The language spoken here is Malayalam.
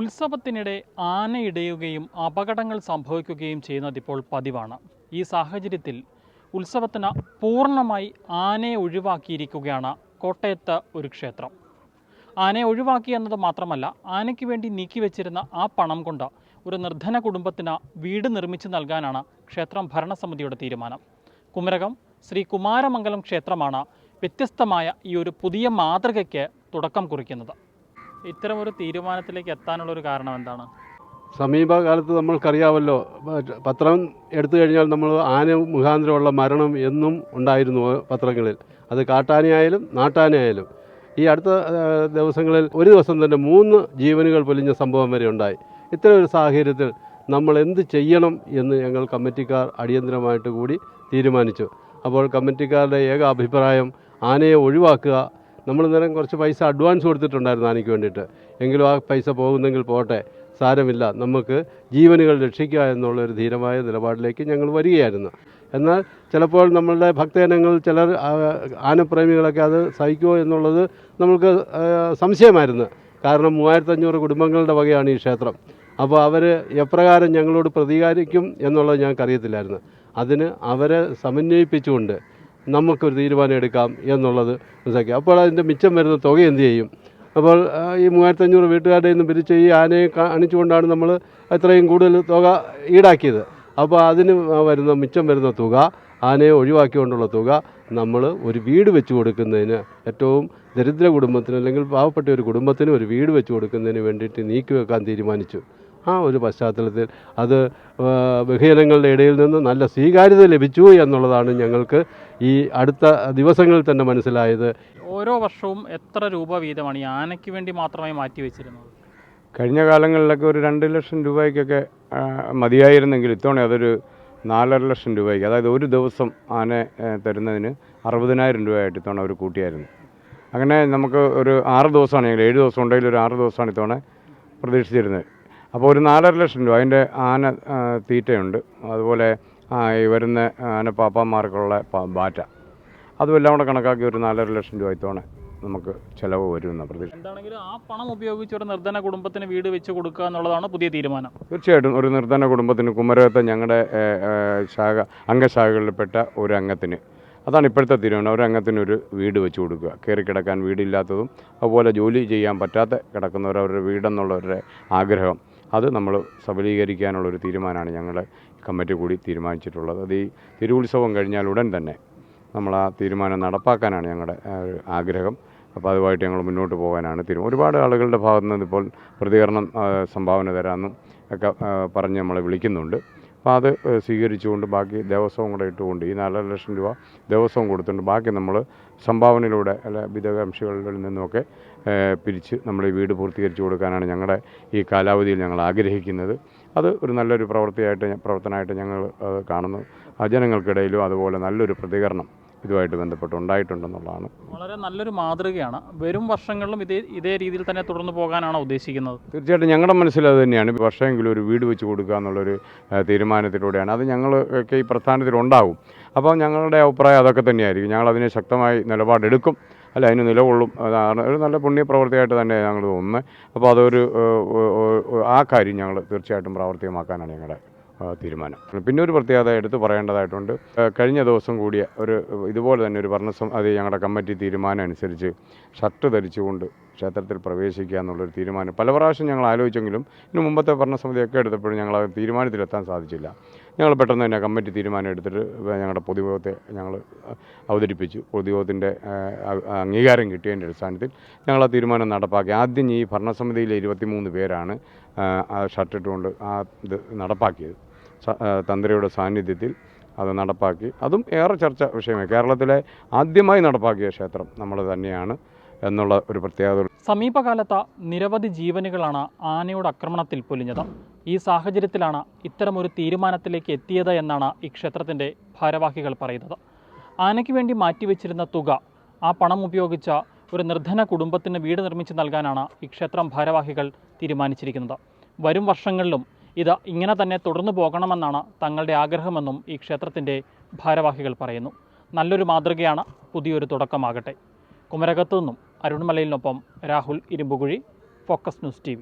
ഉത്സവത്തിനിടെ ആനയിടയുകയും അപകടങ്ങൾ സംഭവിക്കുകയും ചെയ്യുന്നത് ഇപ്പോൾ പതിവാണ്. ഈ സാഹചര്യത്തിൽ ഉത്സവത്തിന് പൂർണമായി ആനയെ ഒഴിവാക്കിയിരിക്കുകയാണ് കോട്ടയത്ത് ഒരു ക്ഷേത്രം. ആനയെ ഒഴിവാക്കി എന്നത് മാത്രമല്ല ആനയ്ക്ക് വേണ്ടി നീക്കി വെച്ചിരുന്ന ആ പണം കൊണ്ട് ഒരു നിർധന കുടുംബത്തിന് വീട് നിർമ്മിച്ചു നൽകാനാണ് ക്ഷേത്രം ഭരണസമിതിയുടെ തീരുമാനം. കുമരകം ശ്രീ കുമാരമംഗലം ക്ഷേത്രമാണ് വ്യത്യസ്തമായ ഈ ഒരു പുതിയ മാതൃകയ്ക്ക് തുടക്കം കുറിക്കുന്നത്. ഇത്തരം ഒരു തീരുമാനത്തിലേക്ക് എത്താനുള്ള ഒരു കാരണം എന്താണ്? സമീപകാലത്ത് നമ്മൾക്കറിയാമല്ലോ പത്രം എടുത്തു കഴിഞ്ഞാൽ നമ്മൾ ആന മുഖാന്തരമുള്ള മരണം എന്നും ഉണ്ടായിരുന്നു പത്രങ്ങളിൽ. അത് കാട്ടാനയായാലും നാട്ടാനയായാലും. ഈ അടുത്ത ദിവസങ്ങളിൽ ഒരു ദിവസം തന്നെ മൂന്ന് ജീവനുകൾ പൊലിഞ്ഞ സംഭവം വരെ ഉണ്ടായി. ഇത്തരം ഒരു സാഹചര്യത്തിൽ നമ്മൾ എന്ത് ചെയ്യണം എന്ന് ഞങ്ങൾ കമ്മിറ്റിക്കാർ അടിയന്തരമായിട്ട് കൂടി തീരുമാനിച്ചു. അപ്പോൾ കമ്മിറ്റിക്കാരുടെ ഏക അഭിപ്രായം ആനയെ ഒഴിവാക്കുക നമ്മൾ നേരം കുറച്ച് പൈസ അഡ്വാൻസ് കൊടുത്തിട്ടുണ്ടായിരുന്നു ആനയ്ക്ക് വേണ്ടിയിട്ട്. എങ്കിലും ആ പൈസ പോകുന്നെങ്കിൽ പോട്ടെ സാരമില്ല. നമുക്ക് ജീവനുകൾ രക്ഷിക്കുക എന്നുള്ളൊരു ധീരമായ നിലപാടിലേക്ക് ഞങ്ങൾ വരികയായിരുന്നു. എന്നാൽ ചിലപ്പോൾ നമ്മളുടെ ഭക്തജനങ്ങൾ ചിലർ ആനപ്രേമികളൊക്കെ അത് സഹിക്കുമോ എന്നുള്ളത് നമ്മൾക്ക് സംശയമായിരുന്നു. കാരണം മൂവായിരത്തഞ്ഞൂറ് കുടുംബങ്ങളുടെ വകയാണ് ഈ ക്ഷേത്രം. അപ്പോൾ അവർ എപ്രകാരം ഞങ്ങളോട് പ്രതികാരിക്കും എന്നുള്ളത് ഞങ്ങൾക്കറിയത്തില്ലായിരുന്നു. അതിന് അവരെ സമന്വയിപ്പിച്ചുകൊണ്ട് നമുക്കൊരു തീരുമാനം എടുക്കാം എന്നുള്ളത് മനസ്സിലാക്കി. അപ്പോൾ അതിന്റെ മിച്ചം വരുന്ന തുക എന്ത് ചെയ്യും? അപ്പോൾ ഈ മൂവായിരത്തഞ്ഞൂറ് വീട്ടുകാരുടെ നിന്ന് പിരിച്ച് ഈ ആനയെ കാണിച്ചുകൊണ്ടാണ് നമ്മൾ എത്രയും കൂടുതൽ തുക ഈടാക്കിയത്. അപ്പോൾ അതിന് വരുന്ന മിച്ചം വരുന്ന തുക ആനയെ ഒഴിവാക്കിക്കൊണ്ടുള്ള തുക നമ്മൾ ഒരു വീട് വെച്ച് കൊടുക്കുന്നതിന് ഏറ്റവും ദരിദ്ര കുടുംബത്തിന് അല്ലെങ്കിൽ പാവപ്പെട്ട ഒരു കുടുംബത്തിന് ഒരു വീട് വെച്ച് കൊടുക്കുന്നതിന് വേണ്ടിയിട്ട് നീക്കി വെക്കാൻ തീരുമാനിച്ചു. ആ ഒരു പശ്ചാത്തലത്തിൽ അത് ബഹിരങ്ങളുടെ ബഹുജനങ്ങളുടെ ഇടയിൽ നിന്ന് നല്ല സ്വീകാര്യത ലഭിച്ചു എന്നുള്ളതാണ് ഞങ്ങൾക്ക് ഈ അടുത്ത ദിവസങ്ങളിൽ തന്നെ മനസ്സിലായത്. ഓരോ വർഷവും എത്ര രൂപ വീതമാണ് ഈ ആനയ്ക്ക് വേണ്ടി മാത്രമായി മാറ്റിവെച്ചിരുന്നത് കഴിഞ്ഞ കാലങ്ങളിലൊക്കെ ഒരു രണ്ട് ലക്ഷം രൂപയ്ക്കൊക്കെ മതിയായിരുന്നെങ്കിൽ ഇത്തവണ അതൊരു നാലര ലക്ഷം രൂപയ്ക്ക് അതായത് ഒരു ദിവസം ആന തരുന്നതിന് അറുപതിനായിരം രൂപയായിട്ട് ഇത്തവണ അവർ കൂട്ടിയായിരുന്നു. അങ്ങനെ നമുക്ക് ഒരു ആറ് ദിവസമാണ് ഞങ്ങൾ ഏഴ് ദിവസം ഉണ്ടെങ്കിൽ ഒരു ആറ് ദിവസമാണ് ഇത്തവണ പ്രതീക്ഷിച്ചിരുന്നത്. അപ്പോൾ ഒരു നാലര ലക്ഷം രൂപ അതിന്റെ ആന തീറ്റയുണ്ട്. അതുപോലെ ഈ വരുന്ന ആന പാപ്പാന്മാർക്കുള്ള ബാറ്റ. അതും എല്ലാം കൂടെ കണക്കാക്കി ഒരു നാലര ലക്ഷം രൂപ ഇത്തവണ നമുക്ക് ചിലവ് വരുമെന്ന പ്രതീക്ഷ. എന്താണെങ്കിലും ആ പണം ഉപയോഗിച്ച് ഒരു നിർധന കുടുംബത്തിന് വീട് വെച്ച് കൊടുക്കുക എന്നുള്ളതാണ് പുതിയ തീരുമാനം. തീർച്ചയായിട്ടും ഒരു നിർധന കുടുംബത്തിന് കുമരകത്തെ ഞങ്ങളുടെ ശാഖ അംഗശാഖകളിൽപ്പെട്ട ഒരു അംഗത്തിന് അതാണ് ഇപ്പോഴത്തെ തീരുമാനം. ഒരു അംഗത്തിന് ഒരു വീട് വെച്ച് കൊടുക്കുക. കയറി കിടക്കാൻ വീടില്ലാത്തതും അതുപോലെ ജോലി ചെയ്യാൻ പറ്റാത്ത കിടക്കുന്നവർ അവരുടെ വീടെന്നുള്ളവരുടെ ആഗ്രഹം അത് നമ്മൾ സബലീകരിക്കാനുള്ളൊരു തീരുമാനമാണ് ഞങ്ങൾ കമ്മിറ്റി കൂടി തീരുമാനിച്ചിട്ടുള്ളത്. അത് ഈ തിരുവുത്സവം കഴിഞ്ഞാൽ ഉടൻ തന്നെ നമ്മൾ ആ തീരുമാനം നടപ്പാക്കാനാണ് ഞങ്ങളുടെ ആഗ്രഹം. അപ്പോൾ അതുമായിട്ട് ഞങ്ങൾ മുന്നോട്ട് പോകാനാണ് തീരുമാനം. ഒരുപാട് ആളുകളുടെ ഭാഗത്തു നിന്ന് ഇപ്പോൾ പ്രതികരണം സംഭാവന തരാമെന്നും ഒക്കെ പറഞ്ഞ് നമ്മളെ വിളിക്കുന്നുണ്ട്. അപ്പോൾ അത് സ്വീകരിച്ചുകൊണ്ട് ബാക്കി ദേവസ്വം കൂടെ ഇട്ടുകൊണ്ട് ഈ നാലര ലക്ഷം രൂപ ദേവസ്വം കൊടുത്തുകൊണ്ട് ബാക്കി നമ്മൾ സംഭാവനയിലൂടെ അല്ല വിധകാംക്ഷികളിൽ നിന്നുമൊക്കെ പിരിച്ച് നമ്മൾ ഈ വീട് പൂർത്തീകരിച്ചു കൊടുക്കാനാണ് ഞങ്ങളുടെ ഈ കാലാവധിയിൽ ഞങ്ങൾ ആഗ്രഹിക്കുന്നത്. അത് ഒരു നല്ലൊരു പ്രവൃത്തിയായിട്ട് പ്രവർത്തനമായിട്ട് ഞങ്ങൾ കാണുന്നു. ആ ജനങ്ങൾക്കിടയിലും അതുപോലെ നല്ലൊരു പ്രതികരണം ഇതുമായിട്ട് ബന്ധപ്പെട്ട് ഉണ്ടായിട്ടുണ്ടെന്നുള്ളതാണ്. വളരെ നല്ലൊരു മാതൃകയാണ്. വരും വർഷങ്ങളിലും ഇതേ ഇതേ രീതിയിൽ തന്നെ തുടർന്ന് പോകാനാണ് ഉദ്ദേശിക്കുന്നത്? തീർച്ചയായിട്ടും ഞങ്ങളുടെ മനസ്സിൽ അത് തന്നെയാണ്. വർഷമെങ്കിലും ഒരു വീട് വെച്ച് കൊടുക്കുക എന്നുള്ളൊരു തീരുമാനത്തിലൂടെയാണ്. അത് ഞങ്ങളൊക്കെ ഈ പ്രസ്ഥാനത്തിലുണ്ടാകും അപ്പോൾ ഞങ്ങളുടെ അഭിപ്രായം അതൊക്കെ തന്നെയായിരിക്കും. ഞങ്ങൾ അതിനെ ശക്തമായി നിലപാടെടുക്കും. അല്ല അതിന് നിലകൊള്ളും. അതാണ് ഒരു നല്ല പുണ്യപ്രവൃത്തിയായിട്ട് തന്നെ ഞങ്ങൾ തോന്നുന്നത് അപ്പോൾ അതൊരു ആ കാര്യം ഞങ്ങൾ തീർച്ചയായിട്ടും പ്രാവർത്തികമാക്കാനാണ് ഞങ്ങളുടെ തീരുമാനം. പിന്നെ ഒരു പ്രത്യേകത എടുത്തു പറയേണ്ടതായിട്ടുണ്ട്. കഴിഞ്ഞ ദിവസം കൂടിയ ഒരു ഇതുപോലെ തന്നെ ഒരു ഭരണസം അത് ഞങ്ങളുടെ കമ്മിറ്റി തീരുമാനം അനുസരിച്ച് ഷർട്ട് ധരിച്ചുകൊണ്ട് ക്ഷേത്രത്തിൽ പ്രവേശിക്കുക എന്നുള്ളൊരു തീരുമാനം. പല പ്രാവശ്യം ഞങ്ങൾ ആലോചിച്ചെങ്കിലും ഇതിന് മുമ്പത്തെ ഭരണസമിതിയൊക്കെ എടുത്തപ്പോഴും ഞങ്ങൾ ആ തീരുമാനത്തിലെത്താൻ സാധിച്ചില്ല. ഞങ്ങൾ പെട്ടെന്ന് തന്നെ കമ്മിറ്റി തീരുമാനം എടുത്തിട്ട് ഞങ്ങളുടെ പൊതുയോഗത്തെ ഞങ്ങൾ അവതരിപ്പിച്ചു. പൊതുയോഗത്തിന്റെ അംഗീകാരം കിട്ടിയതിന്റെ അടിസ്ഥാനത്തിൽ ഞങ്ങൾ ആ തീരുമാനം നടപ്പാക്കി. ആദ്യം ഈ ഭരണസമിതിയിലെ ഇരുപത്തിമൂന്ന് പേരാണ് ആ, ആ ഇത് നടപ്പാക്കിയത്. തന്ത്രിയുടെ സാന്നിധ്യത്തിൽ അത് നടപ്പാക്കി. അതും ഏറെ ചർച്ച വിഷയമായി. കേരളത്തിലെ ആദ്യമായി നടപ്പാക്കിയ ക്ഷേത്രം നമ്മൾ തന്നെയാണ് എന്നുള്ള ഒരു പ്രത്യേകത സമീപകാലത്ത് നിരവധി ജീവനുകളാണ് ആനയുടെ ആക്രമണത്തിൽ പൊലിഞ്ഞത്. ഈ സാഹചര്യത്തിലാണ് ഇത്തരമൊരു തീരുമാനത്തിലേക്ക് എത്തിയത് എന്നാണ് ഈ ക്ഷേത്രത്തിന്റെ ഭാരവാഹികൾ പറയുന്നത്. ആനയ്ക്ക് വേണ്ടി മാറ്റിവെച്ചിരുന്ന തുക ആ പണം ഉപയോഗിച്ച ഒരു നിർധന കുടുംബത്തിന് വീട് നിർമ്മിച്ച് നൽകാനാണ് ഈ ക്ഷേത്രം ഭാരവാഹികൾ തീരുമാനിച്ചിരിക്കുന്നത്. വരും വർഷങ്ങളിലും ഇത് ഇങ്ങനെ തന്നെ തുടർന്നു പോകണമെന്നാണ് തങ്ങളുടെ ആഗ്രഹമെന്നും ഈ ക്ഷേത്രത്തിന്റെ ഭാരവാഹികൾ പറയുന്നു. നല്ലൊരു മാതൃകയാണ് പുതിയൊരു തുടക്കമാകട്ടെ. കുമരകത്തു നിന്നും അരുൺമലയിലിനൊപ്പം Rahul Irumbukuzhi focus news T